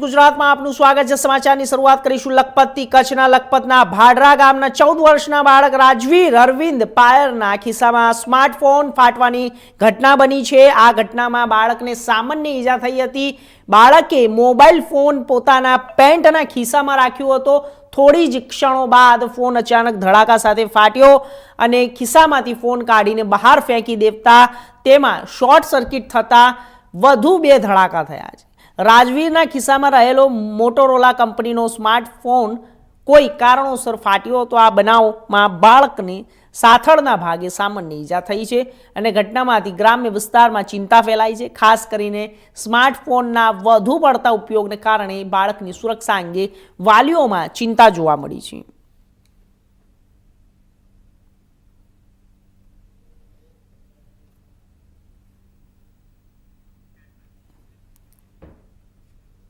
ગુજરાતમાં આપનું સ્વાગત સમાચારની શરૂઆત કરીશું લખપતથી. કચ્છના લખપતના ભાડરા ગામના ચૌદ વર્ષના બાળક રાજવીર અરવિંદ પાયરના ખિસ્સામાં સ્માર્ટફોન ફાટવાની ઘટના બની છે. આ ઘટનામાં બાળકને સામાન્ય ઈજા થઈ હતી. બાળકે મોબાઈલ ફોન પોતાના પેન્ટના ખિસ્સામાં રાખ્યો હતો. થોડી જ ક્ષણો બાદ ફોન અચાનક ધડાકા સાથે ફાટ્યો અને ખિસ્સામાંથી ફોન કાઢીને બહાર ફેંકી દેતા તેમાં શોર્ટ સર્કિટ થતાં વધુ બે ધડાકા થયા છે. રાજવીરના ખિસ્સામાં રહેલો મોટોરોલા કંપનીનો સ્માર્ટફોન કોઈ કારણોસર ફાટ્યો તો આ બનાવમાં બાળકને સાથળના ભાગે સામાન્ય ઈજા થઈ છે અને ઘટનામાંથી ગ્રામ્ય વિસ્તારમાં ચિંતા ફેલાઈ છે. ખાસ કરીને સ્માર્ટફોનના વધુ પડતા ઉપયોગને કારણે બાળકની સુરક્ષા અંગે વાલીઓમાં ચિંતા જોવા મળી છે.